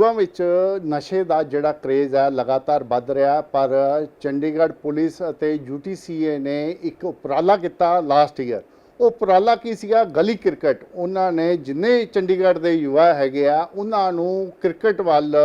ਯੁਵਾ ਵਿੱਚ ਨਸ਼ੇ ਦਾ ਜਿਹੜਾ ਕ੍ਰੇਜ਼ ਹੈ, ਲਗਾਤਾਰ ਵੱਧ ਰਿਹਾ, ਪਰ ਚੰਡੀਗੜ੍ਹ ਪੁਲਿਸ ਅਤੇ ਯੂਟੀਸੀਏ ਨੇ ਇੱਕ ਉਪਰਾਲਾ ਕੀਤਾ ਲਾਸਟ ਈਅਰ ਉਹ ਉਪਰਾਲਾ ਕੀ ਸੀਗਾ? ਗਲੀ ਕ੍ਰਿਕਟ। ਉਹਨਾਂ ਨੇ ਜਿੰਨੇ ਚੰਡੀਗੜ੍ਹ ਦੇ ਯੁਵਾ ਹੈਗੇ ਆ, ਉਹਨਾਂ ਨੂੰ ਕ੍ਰਿਕਟ ਵੱਲ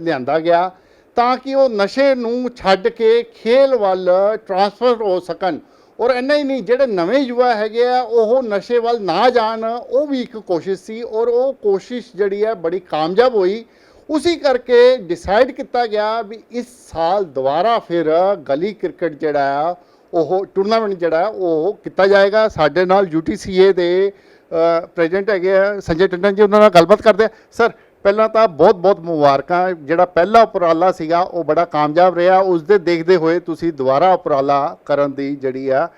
ਲਿਆਂਦਾ ਗਿਆ ਤਾਂ ਕਿ ਉਹ ਨਸ਼ੇ ਨੂੰ ਛੱਡ ਕੇ ਖੇਲ ਵੱਲ ਟ੍ਰਾਂਸਫਰ ਹੋ ਸਕਣ। ਔਰ ਇੰਨਾ ਹੀ ਨਹੀਂ, ਜਿਹੜੇ ਨਵੇਂ ਯੁਵਾ ਹੈਗੇ ਆ, ਉਹ ਨਸ਼ੇ ਵੱਲ ਨਾ ਜਾਣ, ਉਹ ਵੀ ਇੱਕ ਕੋਸ਼ਿਸ਼ ਸੀ ਔਰ ਉਹ ਕੋਸ਼ਿਸ਼ ਜਿਹੜੀ ਹੈ ਬੜੀ ਕਾਮਯਾਬ ਹੋਈ। ਉਸੇ ਕਰਕੇ ਡਿਸਾਈਡ ਕੀਤਾ ਗਿਆ ਵੀ ਇਸ ਸਾਲ ਦੁਬਾਰਾ ਫਿਰ ਗਲੀ ਕ੍ਰਿਕਟ ਜਿਹੜਾ ਆ, ਉਹ ਟੂਰਨਾਮੈਂਟ ਜਿਹੜਾ ਉਹ ਕੀਤਾ ਜਾਏਗਾ। ਸਾਡੇ ਨਾਲ ਯੂਟੀਸੀਏ ਦੇ ਪ੍ਰੈਜ਼ੀਡੈਂਟ ਹੈਗੇ ਆ, ਸੰਜੇ ਟੰਡਨ ਜੀ, ਉਹਨਾਂ ਨਾਲ ਗੱਲਬਾਤ ਕਰਦੇ ਆ। ਸਰ ਪਹਿਲਾਂ ਤਾਂ ਬਹੁਤ ਬਹੁਤ ਮੁਬਾਰਕਾਂ। ਜਿਹੜਾ ਪਹਿਲਾ ਉਪਰਾਲਾ ਸੀਗਾ ਉਹ ਬੜਾ ਕਾਮਯਾਬ ਰਿਹਾ। ਉਸ ਦੇ ਦੇਖਦੇ ਹੋਏ ਤੁਸੀਂ ਦੁਬਾਰਾ ਉਪਰਾਲਾ ਕਰਨ ਦੀ ਜਿਹੜੀ ਆ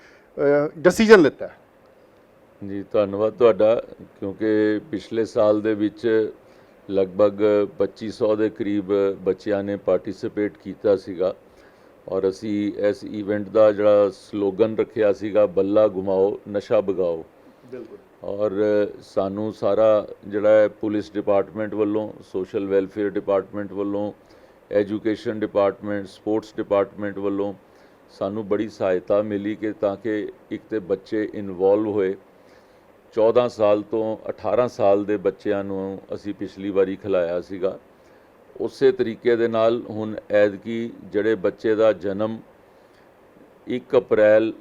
ਡਿਸੀਜਨ ਲਿੱਤਾ ਜੀ ਧੰਨਵਾਦ ਤੁਹਾਡਾ ਕਿਉਂਕਿ ਪਿਛਲੇ ਸਾਲ ਦੇ ਵਿੱਚ ਲਗਭਗ 2500 ਦੇ ਕਰੀਬ ਬੱਚਿਆਂ ਨੇ ਪਾਰਟਿਸਿਪੇਟ ਕੀਤਾ ਸੀਗਾ। ਔਰ ਅਸੀਂ ਇਸ ਇਵੈਂਟ ਦਾ ਜਿਹੜਾ ਸਲੋਗਨ ਰੱਖਿਆ ਸੀਗਾ ਬੱਲਾ ਘੁਮਾਓ ਨਸ਼ਾ ਭਗਾਓ। ਬਿਲਕੁਲ। ਔਰ ਸਾਨੂੰ ਸਾਰਾ ਜਿਹੜਾ ਹੈ ਪੁਲਿਸ ਡਿਪਾਰਟਮੈਂਟ ਵੱਲੋਂ, ਸੋਸ਼ਲ ਵੈਲਫੇਅਰ ਡਿਪਾਰਟਮੈਂਟ ਵੱਲੋਂ, ਐਜੂਕੇਸ਼ਨ ਡਿਪਾਰਟਮੈਂਟ, ਸਪੋਰਟਸ ਡਿਪਾਰਟਮੈਂਟ ਵੱਲੋਂ ਸਾਨੂੰ ਬੜੀ ਸਹਾਇਤਾ ਮਿਲੀ ਕਿ ਤਾਂ ਕਿ ਇੱਕ ਤੇ ਬੱਚੇ ਇਨਵੋਲਵ ਹੋਏ। 14 ਸਾਲ ਤੋਂ 18 ਸਾਲ ਦੇ ਬੱਚਿਆਂ ਨੂੰ ਅਸੀਂ ਪਿਛਲੀ ਵਾਰੀ ਖਿਲਾਇਆ ਸੀਗਾ। ਉਸੇ ਤਰੀਕੇ ਦੇ ਨਾਲ ਹੁਣ ਐਦਕੀ ਜਿਹੜੇ ਬੱਚੇ ਦਾ ਜਨਮ 1 ਅਪ੍ਰੈਲ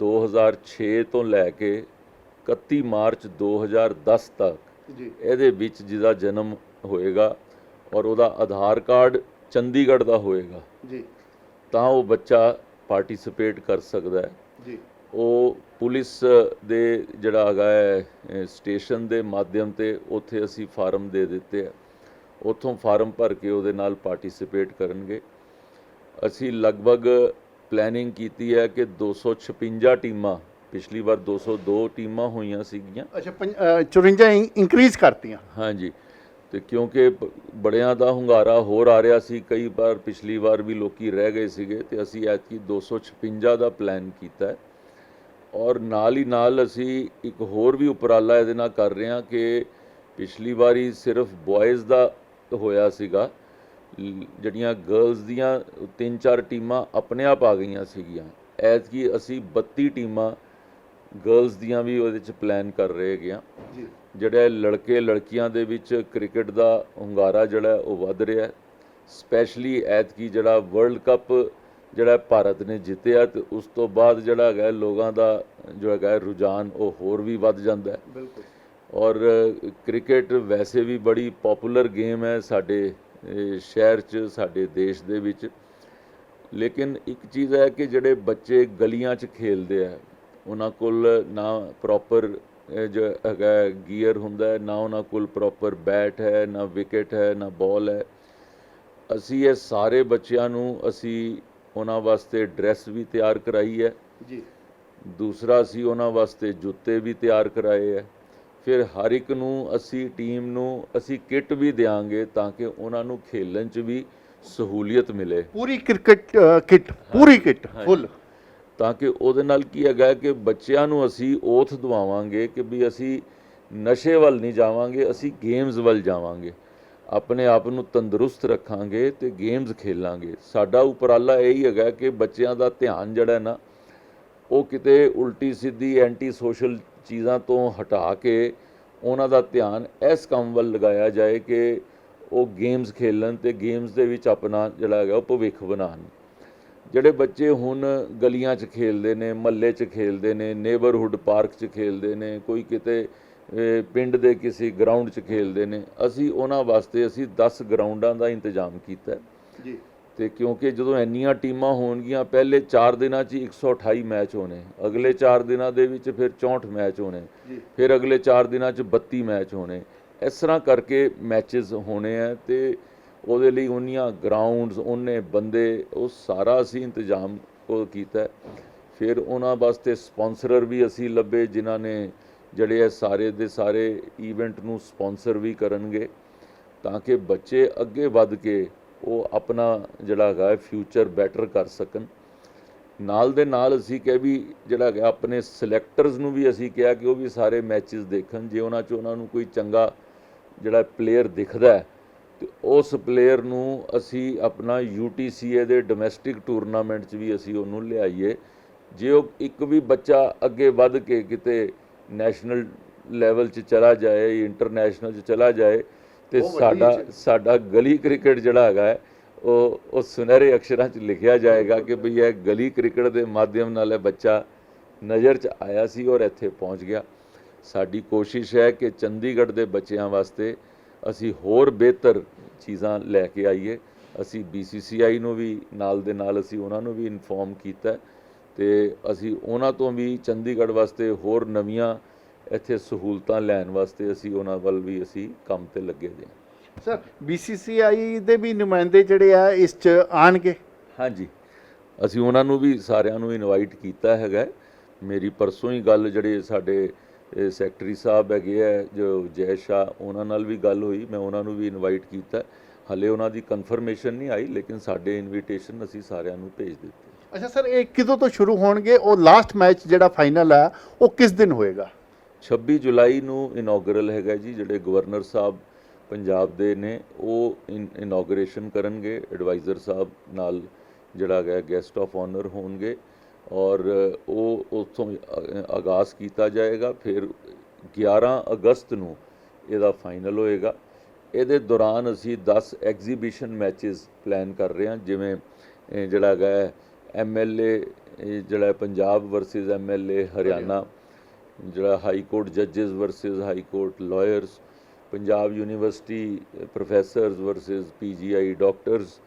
2006 ਤੋਂ ਲੈ ਕੇ 31 ਮਾਰਚ 2010 ਤੱਕ ਜੀ। ਇਹਦੇ ਵਿੱਚ ਜਿਹਦਾ ਜਨਮ ਹੋਏਗਾ ਔਰ ਉਹਦਾ ਆਧਾਰ ਕਾਰਡ ਚੰਡੀਗੜ੍ਹ ਦਾ ਹੋਏਗਾ। ਜੀ। ਤਾਂ ਉਹ ਬੱਚਾ ਪਾਰਟਿਸਿਪੇਟ ਕਰ ਸਕਦਾ ਹੈ। ਜੀ। ਉਹ ਪੁਲਿਸ ਦੇ ਜਿਹੜਾ ਹੈਗਾ ਹੈ ਸਟੇਸ਼ਨ ਦੇ ਮਾਧਿਅਮ ਤੇ ਉੱਥੇ ਅਸੀਂ ਫਾਰਮ ਦੇ ਦਿੱਤੇ ਆ। ਉੱਥੋਂ ਫਾਰਮ ਭਰ ਕੇ ਉਹਦੇ ਨਾਲ ਪਾਰਟਿਸਿਪੇਟ ਕਰਨਗੇ। ਅਸੀਂ ਲਗਭਗ ਪਲੈਨਿੰਗ ਕੀਤੀ ਹੈ ਕਿ 256 ਟੀਮਾਂ ਪਿਛਲੀ ਵਾਰ 202 ਟੀਮਾਂ ਹੋਈਆਂ ਸੀਗੀਆਂ। ਅੱਛਾ 54 ਇਨਕਰੀਜ਼ ਕਰਤੀਆਂ। ਹਾਂਜੀ। ਤੇ ਕਿਉਂਕਿ ਬੜਿਆਂ ਦਾ ਹੁੰਗਾਰਾ ਹੋਰ ਆ ਰਿਹਾ ਸੀ ਕਈ ਵਾਰ ਪਿਛਲੀ ਵਾਰ ਵੀ ਲੋਕੀ ਰਹਿ ਗਏ ਸੀਗੇ ਤੇ ਅਸੀਂ ਐਤਕੀ 256 ਦਾ ਪਲਾਨ ਕੀਤਾ ਹੈ। ਔਰ ਨਾਲ ਹੀ ਨਾਲ ਅਸੀਂ ਇੱਕ ਹੋਰ ਵੀ ਉਪਰਾਲਾ ਇਹਦੇ ਨਾਲ ਕਰ ਰਹੇ ਹਾਂ ਕਿ ਪਿਛਲੀ ਵਾਰੀ ਸਿਰਫ ਬॉयਜ਼ ਦਾ ਹੋਇਆ ਸੀਗਾ। ਜਿਹੜੀਆਂ ਗਰਲਸ ਦੀਆਂ ਤਿੰਨ ਚਾਰ ਟੀਮਾਂ ਆਪਣੇ ਆਪ ਆ ਗਈਆਂ ਸੀਗੀਆਂ। ਐਤਕੀ ਅਸੀਂ 32 ਟੀਮਾਂ ਗਰਲਸ ਦੀਆਂ ਵੀ ਉਹਦੇ ਚ ਪਲਾਨ ਕਰ ਰਹੇ ਹੈਗੇ ਹਾਂ ਜੀ। ਜਿਹੜੇ ਲੜਕੇ ਲੜਕੀਆਂ ਦੇ ਵਿੱਚ ਕ੍ਰਿਕਟ ਦਾ ਹੁੰਗਾਰਾ ਜਿਹੜਾ ਉਹ ਵੱਧ ਰਿਹਾ ਹੈ। ਸਪੈਸ਼ਲੀ ਐਤਕੀ ਜਿਹੜਾ ਵਰਲਡ ਕੱਪ ਜਿਹੜਾ ਭਾਰਤ ਨੇ ਜਿੱਤਿਆ ਤੇ ਉਸ ਤੋਂ ਬਾਅਦ ਜਿਹੜਾ ਹੈਗਾ ਲੋਕਾਂ ਦਾ ਜੋ ਹੈਗਾ ਰੁਝਾਨ ਉਹ ਹੋਰ ਵੀ ਵੱਧ ਜਾਂਦਾ ਹੈ। ਬਿਲਕੁਲ। ਔਰ ਕ੍ਰਿਕਟ ਵੈਸੇ ਵੀ ਬੜੀ ਪਪੂਲਰ ਗੇਮ ਹੈ ਸਾਡੇ ਸ਼ਹਿਰ 'ਚ ਸਾਡੇ ਦੇਸ਼ ਦੇ ਵਿੱਚ। ਲੇਕਿਨ ਇੱਕ ਚੀਜ਼ ਹੈ ਕਿ ਜਿਹੜੇ ਬੱਚੇ ਗਲੀਆਂ 'ਚ ਖੇਲਦੇ ਆ ਉਹਨਾਂ ਕੋਲ ਨਾ ਪ੍ਰੋਪਰ ਜੋ ਹੈਗਾ ਗੀਅਰ ਹੁੰਦਾ ਨਾ ਉਹਨਾਂ ਕੋਲ ਪ੍ਰੋਪਰ ਬੈਟ ਹੈ ਨਾ ਵਿਕਟ ਹੈ ਨਾ ਬਾਲ ਹੈ। ਅਸੀਂ ਇਹ ਸਾਰੇ ਬੱਚਿਆਂ ਨੂੰ ਅਸੀਂ ਉਹਨਾਂ ਵਾਸਤੇ ਡਰੈਸ ਵੀ ਤਿਆਰ ਕਰਾਈ ਹੈ। ਜੀ। ਦੂਸਰਾ ਅਸੀਂ ਉਹਨਾਂ ਵਾਸਤੇ ਜੁੱਤੇ ਵੀ ਤਿਆਰ ਕਰਾਏ ਹੈ। ਫਿਰ ਹਰ ਇੱਕ ਨੂੰ ਅਸੀਂ ਟੀਮ ਨੂੰ ਅਸੀਂ ਕਿੱਟ ਵੀ ਦੇਾਂਗੇ ਤਾਂ ਕਿ ਉਹਨਾਂ ਨੂੰ ਖੇਲਣ 'ਚ ਵੀ ਸਹੂਲੀਅਤ ਮਿਲੇ। ਪੂਰੀ ਕ੍ਰਿਕਟ ਕਿਟ ਪੂਰੀ ਕਿਟ ਫੁੱਲ ਤਾਂ ਕਿ ਉਹਦੇ ਨਾਲ ਕੀ ਹੈਗਾ ਕਿ ਬੱਚਿਆਂ ਨੂੰ ਅਸੀਂ ਓਥ ਦਵਾਵਾਂਗੇ ਕਿ ਵੀ ਅਸੀਂ ਨਸ਼ੇ ਵੱਲ ਨਹੀਂ ਜਾਵਾਂਗੇ, ਅਸੀਂ ਗੇਮਸ ਵੱਲ ਜਾਵਾਂਗੇ। ਆਪਣੇ ਆਪ ਨੂੰ ਤੰਦਰੁਸਤ ਰੱਖਾਂਗੇ ਤੇ ਗੇਮਸ ਖੇਲਾਂਗੇ। ਸਾਡਾ ਉਪਰਾਲਾ ਇਹ ਹੀ ਹੈਗਾ ਕਿ ਬੱਚਿਆਂ ਦਾ ਧਿਆਨ ਜਿਹੜਾ ਨਾ, ਉਹ ਕਿਤੇ ਉਲਟੀ ਸਿੱਧੀ ਐਂਟੀ ਸੋਸ਼ਲ ਚੀਜ਼ਾਂ ਤੋਂ ਹਟਾ ਕੇ ਉਹਨਾਂ ਦਾ ਧਿਆਨ ਇਸ ਕੰਮ ਵੱਲ ਲਗਾਇਆ ਜਾਏ ਕਿ ਉਹ ਗੇਮਸ ਖੇਲਣ ਤੇ ਗੇਮਸ ਦੇ ਵਿੱਚ ਆਪਣਾ ਜਿਹੜਾ ਹੈਗਾ ਉਹ ਭਵਿੱਖ ਬਣਾਉਣ। ਜਿਹੜੇ ਬੱਚੇ ਹੁਣ ਗਲੀਆਂ 'ਚ ਖੇਲਦੇ ਨੇ ਮਹੱਲੇ 'ਚ ਖੇਲਦੇ ਨੇ ਨੇਬਰਹੁੱਡ ਪਾਰਕ 'ਚ ਖੇਲਦੇ ਨੇ ਕੋਈ ਕਿਤੇ ਪਿੰਡ ਦੇ ਕਿਸੇ ਗਰਾਊਂਡ 'ਚ ਖੇਲਦੇ ਨੇ ਅਸੀਂ ਉਹਨਾਂ ਵਾਸਤੇ ਅਸੀਂ 10 ਗਰਾਊਂਡਾਂ ਦਾ ਇੰਤਜ਼ਾਮ ਕੀਤਾ। ਜੀ। ਤੇ ਕਿਉਂਕਿ ਜਦੋਂ ਇੰਨੀਆਂ ਟੀਮਾਂ ਹੋਣਗੀਆਂ ਪਹਿਲੇ 4 ਦਿਨਾਂ 'ਚ ਹੀ 128 ਮੈਚ ਹੋਣੇ ਅਗਲੇ 4 ਦਿਨਾਂ ਦੇ ਵਿੱਚ ਫਿਰ 64 ਮੈਚ ਹੋਣੇ ਫਿਰ ਅਗਲੇ 4 ਦਿਨਾਂ 'ਚ 32 ਮੈਚ ਹੋਣੇ। ਇਸ ਤਰ੍ਹਾਂ ਕਰਕੇ ਮੈਚਸ ਹੋਣੇ ਆ ਤੇ ਉਹਦੇ ਲਈ ਉਹਨੀਆਂ ਗਰਾਊਂਡਸ ਉਹਨੇ ਬੰਦੇ, ਉਹ ਸਾਰਾ ਅਸੀਂ ਇੰਤਜ਼ਾਮ ਉਹ ਕੀਤਾ ਫਿਰ ਉਹਨਾਂ ਵਾਸਤੇ ਸਪਾਂਸਰਰ ਵੀ ਅਸੀਂ ਲੱਭੇ, ਜਿਨ੍ਹਾਂ ਨੇ ਜਿਹੜੇ ਇਹ ਸਾਰੇ ਦੇ ਸਾਰੇ ਇਵੈਂਟ ਨੂੰ ਸਪਾਂਸਰ ਵੀ ਕਰਨਗੇ, ਤਾਂ ਕਿ ਬੱਚੇ ਅੱਗੇ ਵੱਧ ਕੇ ਉਹ ਆਪਣਾ ਜਿਹੜਾ ਹੈਗਾ ਫਿਊਚਰ ਬੈਟਰ ਕਰ ਸਕਣ। ਨਾਲ ਦੇ ਨਾਲ ਅਸੀਂ ਕਿਹਾ ਵੀ ਜਿਹੜਾ ਹੈਗਾ, ਆਪਣੇ ਸਿਲੈਕਟਰਸ ਨੂੰ ਵੀ ਅਸੀਂ ਕਿਹਾ ਕਿ ਉਹ ਵੀ ਸਾਰੇ ਮੈਚਸ ਦੇਖਣ, ਜੇ ਉਹਨਾਂ 'ਚ ਉਹਨਾਂ ਨੂੰ ਕੋਈ ਚੰਗਾ ਜਿਹੜਾ ਪਲੇਅਰ ਦਿਖਦਾ ਹੈ ਤੇ ਉਸ ਪਲੇਅਰ ਨੂੰ ਅਸੀਂ ਆਪਣਾ UTCA ਦੇ ਡੋਮੈਸਟਿਕ ਟੂਰਨਾਮੈਂਟ 'ਚ ਵੀ ਅਸੀਂ ਉਹਨੂੰ ਲਿਆਈਏ ਜੇ ਉਹ ਇੱਕ ਵੀ ਬੱਚਾ ਅੱਗੇ ਵੱਧ ਕੇ ਕਿਤੇ ਨੈਸ਼ਨਲ ਲੈਵਲ 'ਚ ਚਲਾ ਜਾਏ ਇੰਟਰਨੈਸ਼ਨਲ 'ਚ ਚਲਾ ਜਾਏ ਤੇ ਸਾਡਾ। ਸਾਡਾ ਗਲੀ ਕ੍ਰਿਕਟ ਜਿਹੜਾ ਹੈਗਾ ਉਹ ਉਹ ਸੁਨਹਿਰੇ ਅਕਸ਼ਰਾਂ 'ਚ ਲਿਖਿਆ ਜਾਏਗਾ ਕਿ ਭਈ ਇਹ ਗਲੀ ਕ੍ਰਿਕਟ ਦੇ ਮਾਧਿਅਮ ਨਾਲ ਇਹ ਬੱਚਾ ਨਜ਼ਰ 'ਚ ਆਇਆ ਸੀ ਔਰ ਇੱਥੇ ਪਹੁੰਚ ਗਿਆ ਸਾਡੀ ਕੋਸ਼ਿਸ਼ ਹੈ ਕਿ ਚੰਡੀਗੜ੍ਹ ਦੇ ਬੱਚਿਆਂ ਵਾਸਤੇ ਅਸੀਂ ਹੋਰ ਬਿਹਤਰ ਚੀਜ਼ਾਂ ਲੈ ਕੇ ਆਈਏ। ਅਸੀਂ BCCI ਨੂੰ ਵੀ ਨਾਲ ਦੇ ਨਾਲ ਅਸੀਂ ਉਹਨਾਂ ਨੂੰ ਵੀ ਇਨਫੋਰਮ ਕੀਤਾ ਤੇ ਅਸੀਂ ਉਹਨਾਂ ਤੋਂ ਵੀ ਚੰਡੀਗੜ੍ਹ ਵਾਸਤੇ ਹੋਰ ਨਵੀਆਂ ਇੱਥੇ ਸਹੂਲਤਾਂ ਲੈਣ ਵਾਸਤੇ ਅਸੀਂ ਉਹਨਾਂ ਵੱਲ ਵੀ ਅਸੀਂ ਕੰਮ ਤੇ ਲੱਗੇ ਦੇ ਹਾਂ। ਸਰ BCCI ਦੇ ਵੀ ਨੁਮਾਇੰਦੇ ਜਿਹੜੇ ਆ ਇਸ 'ਚ ਆਣਗੇ? ਹਾਂਜੀ। ਅਸੀਂ ਉਹਨਾਂ ਨੂੰ ਵੀ ਸਾਰਿਆਂ ਨੂੰ ਇਨਵਾਈਟ ਕੀਤਾ ਹੈਗਾ। ਮੇਰੀ ਪਰਸੋਂ ਹੀ ਗੱਲ ਜਿਹੜੇ ਸਾਡੇ ਸੈਕਟਰੀ ਸਾਹਿਬ ਹੈਗੇ ਆ ਜੋ ਜੈ ਸ਼ਾਹ ਉਹਨਾਂ ਨਾਲ ਵੀ ਗੱਲ ਹੋਈ ਮੈਂ ਉਹਨਾਂ ਨੂੰ ਵੀ ਇਨਵਾਈਟ ਕੀਤਾ। ਹਲੇ ਉਹਨਾਂ ਦੀ ਕਨਫਰਮੇਸ਼ਨ ਨਹੀਂ ਆਈ ਲੇਕਿਨ ਸਾਡੇ ਇਨਵੀਟੇਸ਼ਨ ਅਸੀਂ ਸਾਰਿਆਂ ਨੂੰ ਭੇਜ ਦਿੱਤੇ। ਅੱਛਾ ਸਰ ਇਹ ਕਿਦੋਂ ਤੋਂ ਸ਼ੁਰੂ ਹੋਣਗੇ? ਉਹ ਲਾਸਟ ਮੈਚ ਜਿਹੜਾ ਫਾਈਨਲ ਹੈ ਉਹ ਕਿਸ ਦਿਨ ਹੋਏਗਾ? 26 ਜੁਲਾਈ ਨੂੰ ਇਨੋਗਰਲ ਹੈਗਾ ਜੀ ਜਿਹੜੇ ਗਵਰਨਰ ਸਾਹਿਬ ਪੰਜਾਬ ਦੇ ਨੇ ਉਹ ਇਨੋਗਰੇਸ਼ਨ ਕਰਨਗੇ। ਐਡਵਾਈਜ਼ਰ ਸਾਹਿਬ ਨਾਲ ਜਿਹੜਾ ਹੈਗਾ ਗੈਸਟ ਆਫ ਆਨਰ ਹੋਣਗੇ। ਔਰ ਉਹ ਉੱਥੋਂ ਆਗਾਜ਼ ਕੀਤਾ ਜਾਏਗਾ। ਫਿਰ 11 ਅਗਸਤ ਨੂੰ ਇਹਦਾ ਫਾਈਨਲ ਹੋਏਗਾ। ਇਹਦੇ ਦੌਰਾਨ ਅਸੀਂ 10 ਐਗਜ਼ੀਬਿਸ਼ਨ ਮੈਚਸ ਪਲਾਨ ਕਰ ਰਹੇ ਹਾਂ। ਜਿਵੇਂ ਇਹ ਜਿਹੜਾ ਹੈਗਾ ਐਮਐਲਏ ਜਿਹੜਾ ਹੈ ਪੰਜਾਬ ਵਰਸਸ ਐਮਐਲਏ ਹਰਿਆਣਾ ਜਿਹੜਾ high court ਜੱਜਸ versus high court lawyers Punjab university professors versus PGI doctors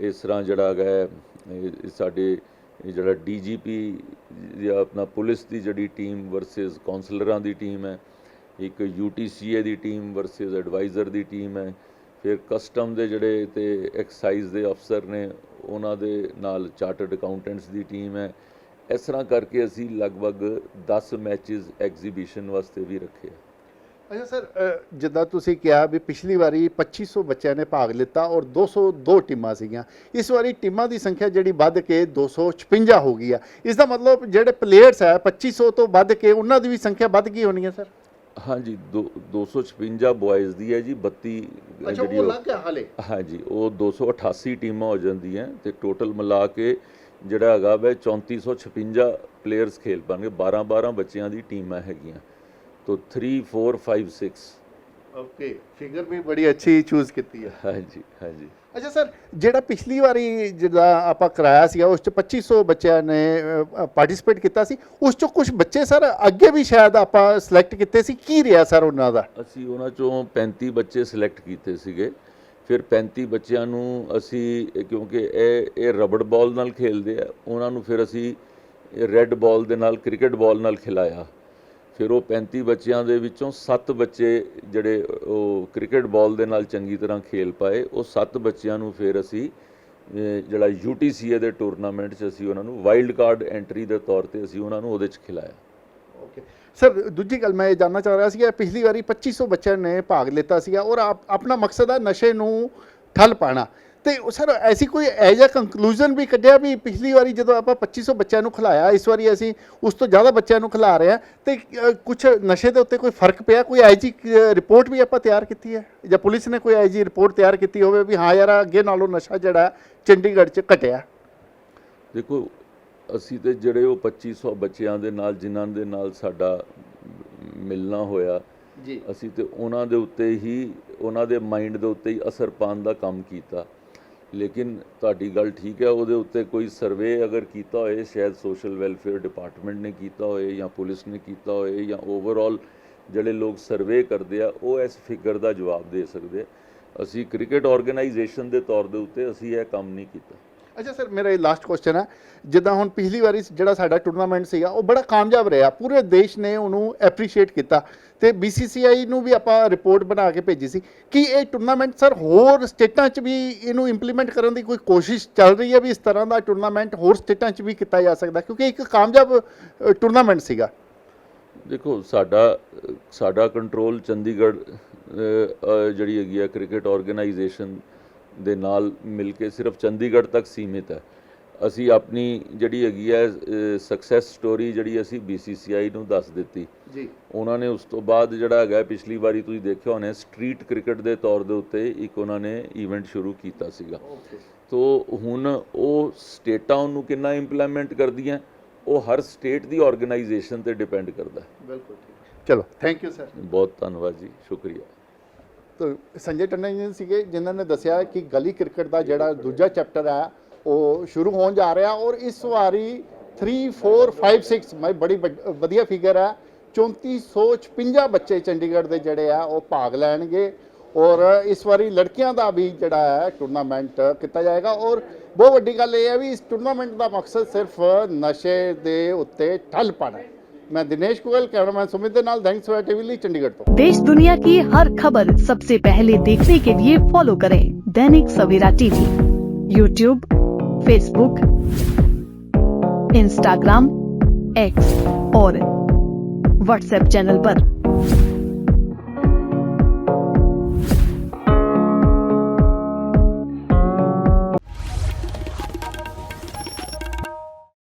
ਇਸ ਤਰ੍ਹਾਂ ਜਿਹੜਾ ਹੈਗਾ ਹੈ, ਸਾਡੇ ਇਹ ਜਿਹੜਾ ਡੀਜੀਪੀ ਜਾਂ ਆਪਣਾ ਪੁਲਿਸ ਦੀ ਜਿਹੜੀ ਟੀਮ ਵਰਸਸ ਕਾਉਂਸਲਰਾਂ ਦੀ ਟੀਮ ਹੈ, ਇੱਕ ਯੂਟੀਸੀਏ ਦੀ ਟੀਮ ਵਰਸਸ ਐਡਵਾਈਜ਼ਰ ਦੀ ਟੀਮ ਹੈ, ਫਿਰ ਕਸਟਮ ਦੇ ਜਿਹੜੇ ਤੇ ਐਕਸਾਈਜ਼ ਦੇ ਅਫਸਰ ਨੇ, ਉਹਨਾਂ ਦੇ ਨਾਲ ਚਾਰਟਰਡ ਅਕਾਊਂਟੈਂਟਸ ਦੀ ਟੀਮ ਹੈ। ਇਸ ਤਰ੍ਹਾਂ ਕਰਕੇ ਅਸੀਂ ਲਗਭਗ 10 ਮੈਚਸ ਐਗਜ਼ੀਬਿਸ਼ਨ ਵਾਸਤੇ ਵੀ ਰੱਖੇ ਆ। ਅੱਛਾ ਸਰ ਜਿੱਦਾਂ ਤੁਸੀਂ ਕਿਹਾ ਵੀ ਪਿਛਲੀ ਵਾਰੀ 2500 ਬੱਚਿਆਂ ਨੇ ਭਾਗ ਲਿੱਤਾ ਔਰ 202 ਟੀਮਾਂ ਸੀਗੀਆਂ। ਇਸ ਵਾਰੀ ਟੀਮਾਂ ਦੀ ਸੰਖਿਆ ਜਿਹੜੀ ਵੱਧ ਕੇ 256 ਹੋ ਗਈ ਆ। ਇਸ ਦਾ ਮਤਲਬ ਜਿਹੜੇ ਪਲੇਅਰਸ ਹੈ 2500 ਤੋਂ ਵੱਧ ਕੇ ਉਹਨਾਂ ਦੀ ਵੀ ਸੰਖਿਆ ਵੱਧ ਗਈ ਹੋਣੀ ਹੈ ਸਰ? ਹਾਂਜੀ ਦੋ- 256 ਬॉयਜ਼ ਦੀ ਹੈ ਜੀ 32 ਜਿਹੜੀ ਉਹ- ਗਿਆ ਹਾਲੇ? ਹਾਂਜੀ ਉਹ 288 ਟੀਮਾਂ ਹੋ ਜਾਂਦੀਆਂ ਤੇ ਟੋਟਲ ਮਿਲਾ ਕੇ ਜਿਹੜਾ ਹੈਗਾ ਵੇ 3456 ਪਲੇਅਰਸ ਖੇਲ ਪਾਣਗੇ। 12 12 ਬੱਚਿਆਂ ਦੀ ਟੀਮਾਂ ਹੈਗੀਆਂ। ਤੋ 3 4 5 6 ਓਕੇ ਫਿਗਰ ਵੀ ਬੜੀ ਅੱਛੀ ਚੂਜ਼ ਕੀਤੀ ਹੈ। ਹਾਂਜੀ ਹਾਂਜੀ ਅੱਛਾ ਸਰ ਜਿਹੜਾ ਪਿਛਲੀ ਵਾਰੀ ਜਿਹੜਾ ਆਪਾਂ ਕਰਾਇਆ ਸੀਗਾ ਉਸ ਚ 2500 ਬੱਚਿਆਂ ਨੇ ਪਾਰਟਿਸਿਪੇਟ ਕੀਤਾ ਸੀ ਉਸ ਚੋਂ ਕੁਝ ਬੱਚੇ ਸਰ ਅੱਗੇ ਵੀ ਸ਼ਾਇਦ ਆਪਾਂ ਸਿਲੈਕਟ ਕੀਤੇ ਸੀ ਕੀ ਰਿਹਾ ਸਰ ਉਹਨਾਂ ਦਾ ਅਸੀਂ ਉਹਨਾਂ ਚੋਂ 35 ਬੱਚੇ ਸਿਲੈਕਟ ਕੀਤੇ ਸੀਗੇ ਫਿਰ 35 ਬੱਚਿਆਂ ਨੂੰ ਅਸੀਂ ਇਹ ਕਿਉਂਕਿ ਇਹ ਇਹ ਰਬੜ ਬਾਲ ਨਾਲ ਖੇਲਦੇ ਆ ਉਹਨਾਂ ਨੂੰ ਫਿਰ ਅਸੀਂ ਰੈੱਡ ਬਾਲ ਦੇ ਨਾਲ ਕ੍ਰਿਕਟ ਬਾਲ ਨਾਲ ਖਿਲਾਇਆ ਫਿਰ ਉਹ 35 ਬੱਚਿਆਂ ਦੇ ਵਿੱਚੋਂ 7 ਬੱਚੇ ਜਿਹੜੇ ਉਹ ਕ੍ਰਿਕਟ ਬਾਲ ਦੇ ਨਾਲ ਚੰਗੀ ਤਰ੍ਹਾਂ ਖੇਲ ਪਾਏ ਉਹ 7 ਬੱਚਿਆਂ ਨੂੰ ਫਿਰ ਅਸੀਂ ਅਹ, ਜਿਹੜਾ UTCA ਦੇ ਟੂਰਨਾਮੈਂਟ 'ਚ ਅਸੀਂ ਉਹਨਾਂ ਨੂੰ ਵਾਈਲਡ ਕਾਰਡ ਐਂਟਰੀ ਦੇ ਤੌਰ ਤੇ ਅਸੀਂ ਉਹਨਾਂ ਨੂੰ ਉਹਦੇ 'ਚ ਖਿਲਾਇਆ। ਓਕੇ ਸਰ ਦੂਜੀ ਗੱਲ ਮੈਂ ਇਹ ਜਾਨਣਾ ਚਾਹ ਰਿਹਾ ਸੀ ਕਿ ਪਿਛਲੀ ਵਾਰੀ 2500 ਬੱਚਿਆਂ ਨੇ ਭਾਗ ਲਿੱਤਾ ਸੀਗਾ ਔਰ ਆਪ- ਆਪਣਾ ਮਕਸਦ ਆ ਨਸ਼ੇ ਨੂੰ ਠੱਲ ਪਾਣਾ। ਤੇ ਸਰ ਐਸੀ ਕੋਈ ਐਜਾ ਕੰਕਲੂਜਨ ਵੀ ਕੱਢਿਆ ਵੀ ਪਿਛਲੀ ਵਾਰੀ ਜਦੋਂ ਆਪਾਂ 2500 ਬੱਚਿਆਂ ਨੂੰ ਖਿਲਾਇਆ ਇਸ ਵਾਰੀ ਅਸੀਂ ਉਸ ਤੋਂ ਜ਼ਿਆਦਾ ਬੱਚਿਆਂ ਨੂੰ ਖਿਲਾ ਰਹੇ ਹਾਂ ਤੇ ਕੁਝ ਨਸ਼ੇ ਦੇ ਉੱਤੇ ਕੋਈ ਫ਼ਰਕ ਪਿਆ? ਕੋਈ ਐਜੀ ਰਿਪੋਰਟ ਵੀ ਆਪਾਂ ਤਿਆਰ ਕੀਤੀ ਹੈ? ਜਾਂ ਪੁਲਿਸ ਨੇ ਕੋਈ ਐਜੀ ਰਿਪੋਰਟ ਤਿਆਰ ਕੀਤੀ ਹੋਵੇ ਵੀ ਹਾਂ ਯਾਰ ਅੱਗੇ ਨਾਲੋਂ ਨਸ਼ਾ ਜਿਹੜਾ ਚੰਡੀਗੜ੍ਹ 'ਚ ਘਟਿਆ? ਦੇਖੋ ਅਸੀਂ ਤੇ ਜਿਹੜੇ ਉਹ 2500 ਬੱਚਿਆਂ ਦੇ ਨਾਲ ਜਿਨ੍ਹਾਂ ਦੇ ਨਾਲ ਸਾਡਾ ਮਿਲਣਾ ਹੋਇਆ ਜੀ। ਅਸੀਂ ਤੇ ਉਹਨਾਂ ਦੇ ਉੱਤੇ ਹੀ ਉਹਨਾਂ ਦੇ ਮਾਈਂਡ ਦੇ ਉੱਤੇ ਹੀ ਅਸਰ ਪਾਉਣ ਦਾ ਕੰਮ ਕੀਤਾ। ਲੇਕਿਨ ਤੁਹਾਡੀ ਗੱਲ ਠੀਕ ਹੈ, ਉਹਦੇ ਉੱਤੇ ਕੋਈ ਸਰਵੇ ਅਗਰ ਕੀਤਾ ਹੋਏ, ਸ਼ਾਇਦ ਸੋਸ਼ਲ ਵੈਲਫੇਅਰ ਡਿਪਾਰਟਮੈਂਟ ਨੇ ਕੀਤਾ ਹੋਏ ਜਾਂ ਪੁਲਿਸ ਨੇ ਕੀਤਾ ਹੋਏ ਜਾਂ ਓਵਰਆਲ ਜਿਹੜੇ ਲੋਕ ਸਰਵੇ ਕਰਦੇ ਆ, ਉਹ ਇਸ ਫਿਗਰ ਦਾ ਜਵਾਬ ਦੇ ਸਕਦੇ ਅਸੀਂ ਕ੍ਰਿਕਟ ਆਰਗੇਨਾਈਜੇਸ਼ਨ ਦੇ ਤੌਰ ਦੇ ਉੱਤੇ ਅਸੀਂ ਇਹ ਕੰਮ ਨਹੀਂ ਕੀਤਾ। ਅੱਛਾ ਸਰ, ਮੇਰਾ ਇਹ ਲਾਸਟ ਕੁਐਸਚਨ ਹੈ। ਜਿੱਦਾਂ ਹੁਣ ਪਿਛਲੀ ਵਾਰੀ ਜਿਹੜਾ ਸਾਡਾ ਟੂਰਨਾਮੈਂਟ ਸੀਗਾ, ਉਹ ਬੜਾ ਕਾਮਯਾਬ ਰਿਹਾ। ਪੂਰੇ ਦੇਸ਼ ਨੇ ਉਹਨੂੰ ਐਪਰੀਸ਼ੀਏਟ ਕੀਤਾ। ਤੇ BCCI ਨੂੰ ਵੀ ਆਪਾਂ ਰਿਪੋਰਟ ਬਣਾ ਕੇ ਭੇਜੀ ਸੀ ਕਿ ਇਹ ਟੂਰਨਾਮੈਂਟ ਸਰ ਹੋਰ ਸਟੇਟਾਂ 'ਚ ਵੀ ਇਹਨੂੰ ਇੰਪਲੀਮੈਂਟ ਕਰਨ ਦੀ ਕੋਈ ਕੋਸ਼ਿਸ਼ ਚੱਲ ਰਹੀ ਹੈ ਵੀ ਇਸ ਤਰ੍ਹਾਂ ਦਾ ਟੂਰਨਾਮੈਂਟ ਹੋਰ ਸਟੇਟਾਂ 'ਚ ਵੀ ਕੀਤਾ ਜਾ ਸਕਦਾ, ਕਿਉਂਕਿ ਇੱਕ ਕਾਮਯਾਬ ਟੂਰਨਾਮੈਂਟ ਸੀਗਾ। ਦੇਖੋ, ਸਾਡਾ ਸਾਡਾ ਕੰਟਰੋਲ ਚੰਡੀਗੜ੍ਹ ਜਿਹੜੀ ਹੈਗੀ ਆ ਕ੍ਰਿਕਟ ਆਰਗੇਨਾਈਜੇਸ਼ਨ ਦੇ ਨਾਲ ਮਿਲ ਕੇ ਸਿਰਫ ਚੰਡੀਗੜ੍ਹ ਤੱਕ ਸੀਮਿਤ ਹੈ। ਅਸੀਂ ਆਪਣੀ ਜਿਹੜੀ ਹੈਗੀ ਹੈ ਸਕਸੈਸ ਸਟੋਰੀ ਜਿਹੜੀ ਅਸੀਂ BCCI ਨੂੰ ਦੱਸ ਦਿੱਤੀ। ਜੀ। ਉਹਨਾਂ ਨੇ ਉਸ ਤੋਂ ਬਾਅਦ ਜਿਹੜਾ ਹੈਗਾ ਪਿਛਲੀ ਵਾਰੀ ਤੁਸੀਂ ਦੇਖਿਆ ਹੋਣਾ ਸਟਰੀਟ ਕ੍ਰਿਕਟ ਦੇ ਤੌਰ ਦੇ ਉੱਤੇ ਇੱਕ ਉਹਨਾਂ ਨੇ ਇਵੈਂਟ ਸ਼ੁਰੂ ਕੀਤਾ ਸੀਗਾ। ਓਕੇ ਤੋ ਹੁਣ ਉਹ ਸਟੇਟਾਂ ਉਹਨੂੰ ਕਿੰਨਾ ਇੰਪਲੀਮੈਂਟ ਕਰਦੀਆਂ ਉਹ ਹਰ ਸਟੇਟ ਦੀ ਆਰਗੇਨਾਈਜੇਸ਼ਨ ਤੇ ਡਿਪੈਂਡ ਕਰਦਾ। ਹੈ ਬਿਲਕੁਲ ਠੀਕ। ਚਲੋ ਥੈਂਕ ਯੂ ਸਰ ਬਹੁਤ ਧੰਨਵਾਦ ਜੀ ਸ਼ੁਕਰੀਆ। ਤੋ ਸੰਜੇ ਟੰਡਨ ਜੀ ਸੀਗੇ, ਜਿਨ੍ਹਾਂ ਨੇ ਦੱਸਿਆ ਕਿ ਗਲੀ ਕ੍ਰਿਕਟ ਦਾ ਜਿਹੜਾ ਦੂਜਾ ਚੈਪਟਰ ਹੈ, ਉਹ ਸ਼ੁਰੂ ਹੋਣ ਜਾ ਰਿਹਾ ਔਰ ਇਸ ਵਾਰੀ 3 4 5 6 ਮੈਂ ਬੜੀ ਵੱਡ- ਵਧੀਆ ਫਿਗਰ ਹੈ। 3456 ਬੱਚੇ ਚੰਡੀਗੜ੍ਹ ਦੇ ਜਿਹੜੇ ਆ, ਉਹ ਭਾਗ ਲੈਣਗੇ ਔਰ ਇਸ ਵਾਰੀ ਲੜਕੀਆਂ ਦਾ ਵੀ ਜਿਹੜਾ ਹੈ ਟੂਰਨਾਮੈਂਟ ਕੀਤਾ ਜਾਏਗਾ ਔਰ ਬਹੁਤ ਵੱਡੀ ਗੱਲ ਇਹ ਹੈ ਵੀ ਇਸ ਟੂਰਨਾਮੈਂਟ ਦਾ ਮਕਸਦ ਸਿਰਫ ਨਸ਼ੇ ਦੇ ਉੱਤੇ ਠੱਲ ਪਾਣਾ मैं दिनेश गोयल, कैमरामैन सुमित नाल थैंक्स फॉर टीवी चंडीगढ़ तो। देश दुनिया की हर खबर सबसे पहले देखने के लिए फॉलो करें Dainik Savera TV. YouTube Facebook Instagram X और व्हाट्सएप चैनल आरोप